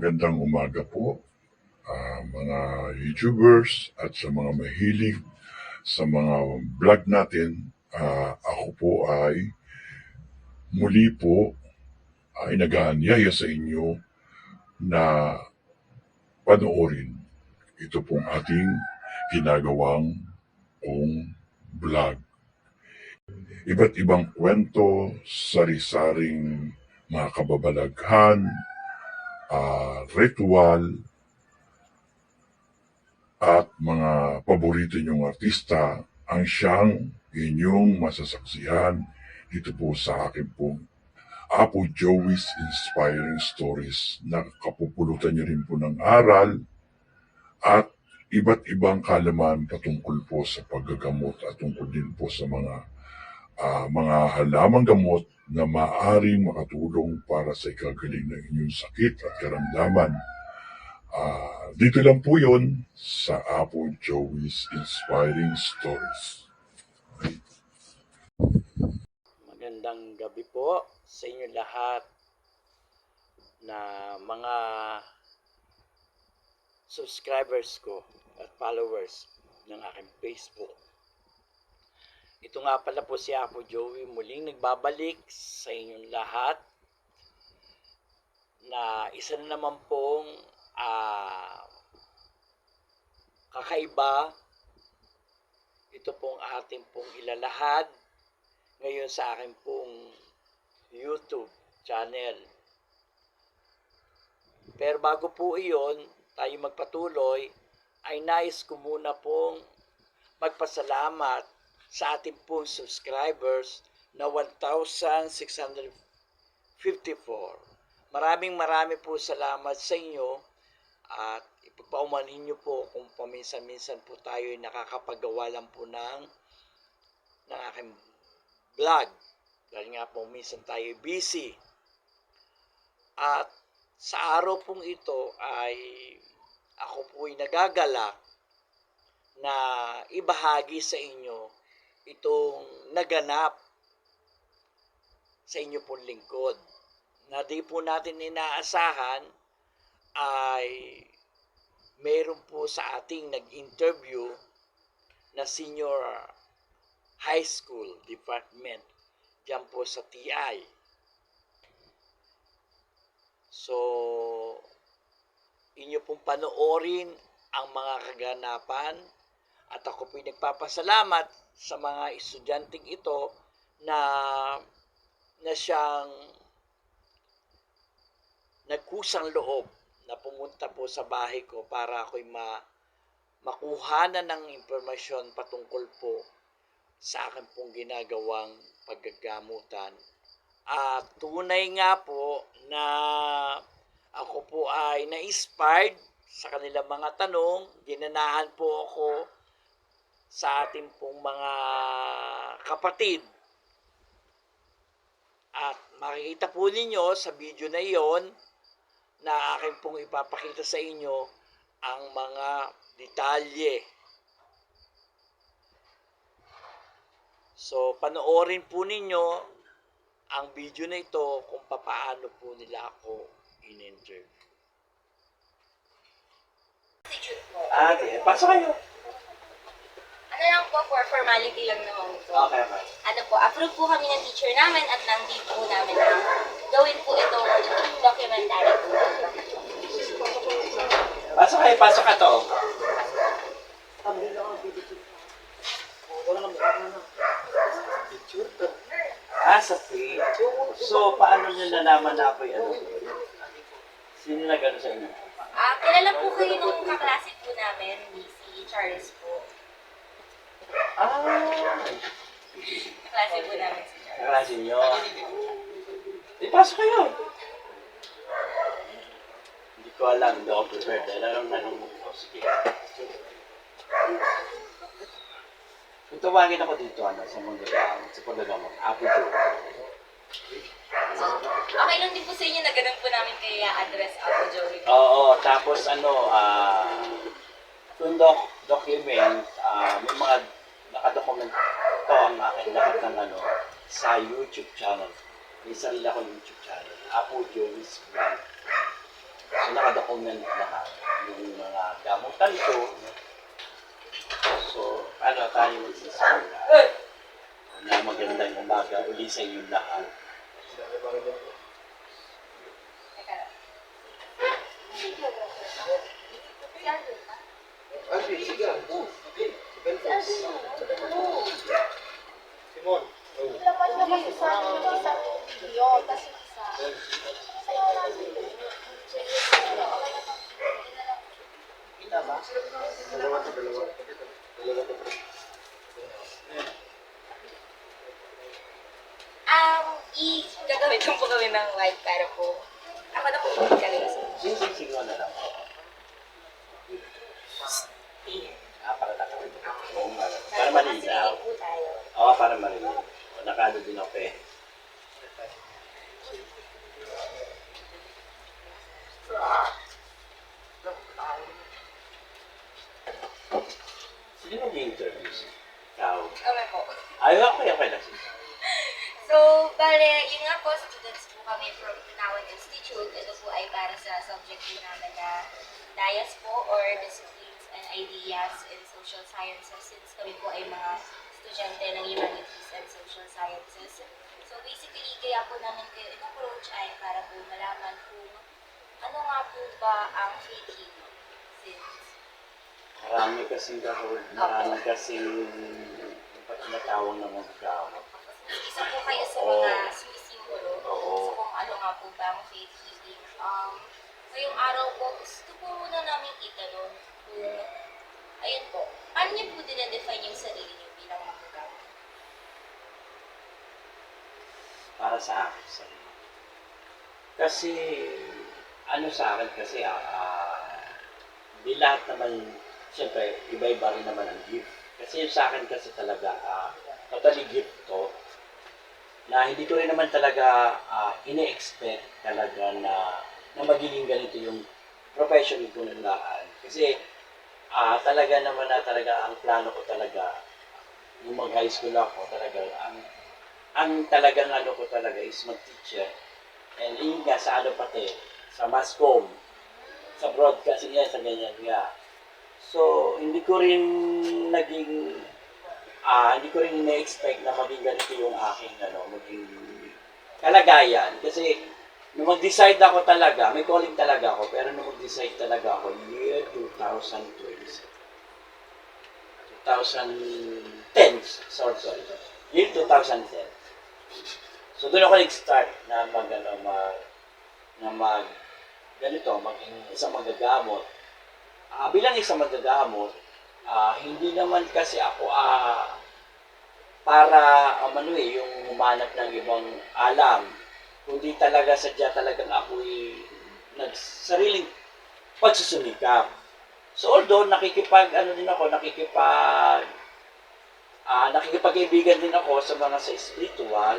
magandang umaga po ah, mga YouTubers at sa mga mahilig sa mga vlog natin. Ah, ako po ay muli po ay nag-aanyaya sa inyo na panoorin ito pong ating ginagawang kong vlog. Iba't ibang kwento, sari-saring mga kababalaghan, ah, ritual, at mga paborito niyong artista ang siyang inyong masasaksihan. Dito po sa akin pong Apo Joey's Inspiring Stories. Na kapupulutan niyo rin po ng aral at iba't ibang kalaman patungkol po sa paggagamot at tungkol din po sa mga ah, mga halamang gamot na maaaring makatulong para sa ikagaling ng inyong sakit at karamdaman. Ah, dito lang po yun sa Apo Joey's Inspiring Stories. Magandang gabi po sa inyo lahat na mga subscribers ko at followers ng aking Facebook. Ito nga pala po si Apo Joey muling nagbabalik sa inyong lahat na isa na naman pong ah, kakaiba ito pong ating pong ilalahad ngayon sa akin pong YouTube channel. Pero bago po iyon, tayo magpatuloy, ay nais ko muna pong magpasalamat sa ating pong subscribers na 1,654. Maraming marami po salamat sa inyo at ipagpaumanhin niyo po kung paminsan-minsan po tayo ay nakakapagawa lang po ng, ng aking vlog. Dahil nga po minsan tayo busy. At sa araw pong ito ay ako po ay nagagalak na ibahagi sa inyo itong naganap sa inyo pong lingkod. Na di po natin inaasahan ay meron po sa ating nag-interview na senior high school department dyan po sa TI. So, inyo pong panoorin ang mga kaganapan at ako po'y nagpapasalamat sa mga estudyanteng ito na na siyang nagkusang loob na pumunta po sa bahay ko para ako'y ma makuha na ng impormasyon patungkol po sa akin pong ginagawang paggagamutan. At tunay nga po na ako po ay na-inspired sa kanilang mga tanong. Ginanahan po ako sa ating pong mga kapatid. At makikita po ninyo sa video na iyon na akin pong ipapakita sa inyo ang mga detalye So, panoorin po ninyo ang video na ito kung papaano po nila ako in-interview. Po. Ate, pasok kayo. Ano lang po, for formality lang naman po. Okay, ma'am. Ano po, approve po kami ng teacher namin at nandito po namin na gawin po itong documentary po. Pasok kayo, pasok ka to. Ah, sa page. So, paano nyo nalaman na ako yung ano? Sino na gano'n sa inyo? Ah, kilala po kayo nung kaklase po namin, ni si Charles po. Ah, Kaklase po namin si Charles. kaklase nyo. Di, pasok kayo. Hindi ko alam, hindi ako prepared. Alam na nung ko. Sige. Kung tawagin ako dito, ano, sa mundo na, sa paggagamot, Apo Joe. So, okay lang din po sa inyo na ganun po namin kay address Apo Joey. Oo, tapos ano, ah, yung doc, document, ah, may mga nakadocument to ang aking lahat ng ano, sa YouTube channel. May sarili ako YouTube channel, Apo Joey's Vlog. So, nakadocument lahat. Yung mga gamutan ko. So, ano tayo magsasimula? Na magandang umaga uli sa inyo lahat. Teka lang. Simon. Labas na kasi sa akin yung isang video, tapos yung isa. Sa'yo natin. Kita ba? Dalawa to, dalawa. Dalawa to. Um, i gagawin ko po kami ng white para po. Ako na po sa Sing-sing mo na lang. Ah, para nakawin. Oo nga. Para malinaw. Oo, para malinaw. Nakano din ako eh. Sino nag-interview? Ikaw. Kami po. Ayaw ako yung kailan So, bale, yun nga po, students po kami from Tinawan Institute. Ito po ay para sa subject po namin na DIAS po or Disciplines and Ideas in Social Sciences since kami po ay mga estudyante ng Humanities and Social Sciences. So, basically, kaya po namin kayo in-approach ay para po malaman kung ano nga po ba ang faith healing since Marami kasing gahol, marami kasing tinatawag na gamot. isa po kayo sa mga sumisimbolo Ano nga po ba ang faith healing. Um, ngayong araw po, gusto po muna namin itanong kung, ayun po, paano niyo po dinedefine yung sarili niyo bilang magagamit? para sa akin sa Kasi, ano sa akin kasi, ah, di lahat naman, siyempre, iba-iba rin naman ang gift. Kasi yung sa akin kasi talaga, ah, totally gift to, na hindi ko rin naman talaga ah, ine-expect talaga na, na magiging ganito yung profession ko nilaan. Kasi, ah, talaga naman na talaga, ang plano ko talaga, yung mag-high school ako, talaga, ang ang talagang ano ko talaga is mag-teacher. And yun nga sa ano pati, sa mass comm, sa broadcast, yan, sa ganyan nga. So, hindi ko rin naging, ah, hindi ko rin ina-expect na maging ganito yung aking, ano, maging kalagayan. Kasi, nung mag-decide ako talaga, may calling talaga ako, pero nung mag-decide talaga ako, year 2020. 2010, sorry, sorry. Year 2010. So doon ako nag-start na mag ano mag na mag ganito maging isang magagamot. Ah, bilang isang magagamot, ah, hindi naman kasi ako ah, para um, ano eh, yung humanap ng ibang alam. Kundi talaga sadya talagang ako'y nagsariling pagsusumikap. So although nakikipag ano din ako, nakikipag ah nakikipag-ibigan din ako sa mga sa spiritual,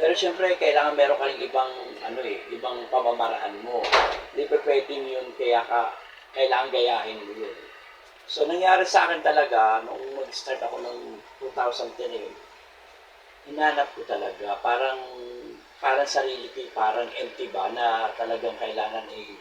pero syempre kailangan meron ka rin ibang ano eh, ibang pamamaraan mo. Hindi pa pwedeng yun kaya ka kailangan gayahin mo yun. So nangyari sa akin talaga nung mag-start ako ng 2010 eh, hinanap ko talaga parang parang sarili ko parang empty ba na talagang kailangan eh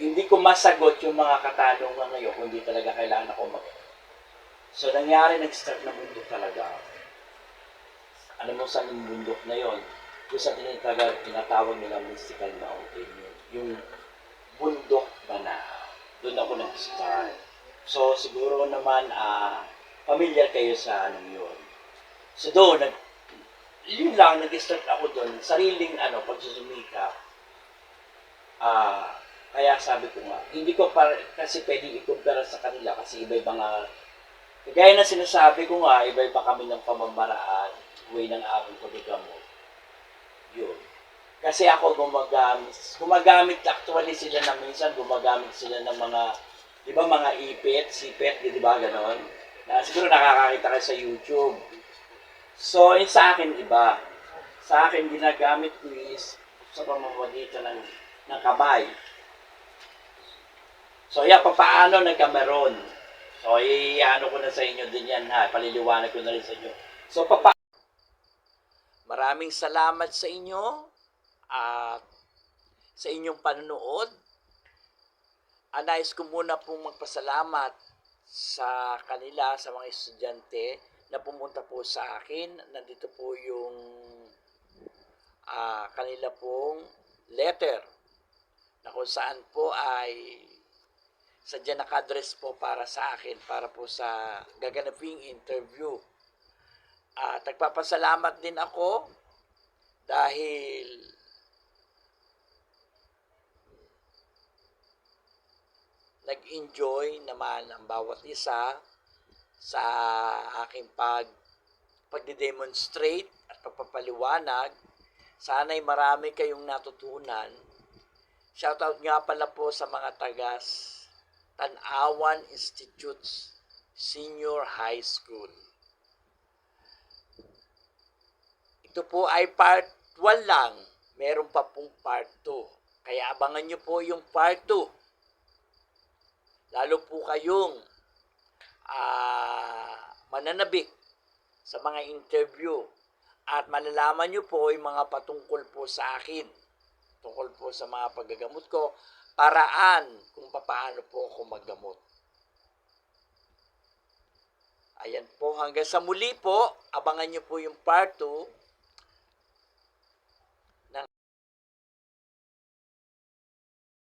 hindi ko masagot yung mga katanungan ngayon kundi talaga kailangan ako mag So, nangyari, nag-start na bundok talaga. Alam mo yung bundok na yon? Kung sa tinatawag, tinatawag nila mystical mountain yun. Yung bundok ba na doon ako nag-start. So, siguro naman, ah, familiar kayo sa anong yun. So, doon, nag, yun lang, nag-start ako doon, sariling ano, pagsusumikap. Ah, kaya sabi ko nga, hindi ko pa kasi pwedeng ikumpara sa kanila kasi iba-iba nga Kagaya na sinasabi ko nga, iba-iba kami ng pamamaraan, way ng aming pagkagamot. Yun. Kasi ako gumagamit, gumagamit actually sila na minsan, gumagamit sila ng mga, di ba mga ipit, sipit, di ba ganon? Na siguro nakakakita kayo sa YouTube. So, yun sa akin iba. Sa akin, ginagamit ko is sa pamamagitan ng, ng kamay. So, yan, papaano nagkameron? So, i-ano ko na sa inyo din yan ha. Paliliwanag ko na rin sa inyo. So, papa... Maraming salamat sa inyo at sa inyong panonood. Anais ko muna pong magpasalamat sa kanila, sa mga estudyante na pumunta po sa akin. Nandito po yung ah, kanila pong letter na kung saan po ay sadya nakadress po para sa akin, para po sa gaganaping interview. At nagpapasalamat din ako dahil nag-enjoy naman ang bawat isa sa aking pag pagde-demonstrate at pagpapaliwanag. Sana'y marami kayong natutunan. Shoutout nga pala po sa mga tagas Tanawan Institutes Senior High School. Ito po ay part 1 lang. Meron pa pong part 2. Kaya abangan nyo po yung part 2. Lalo po kayong ah, mananabik sa mga interview at malalaman nyo po yung mga patungkol po sa akin tungkol po sa mga paggagamot ko paraan kung paano po ako maggamot. Ayan po, hanggang sa muli po, abangan nyo po yung part 2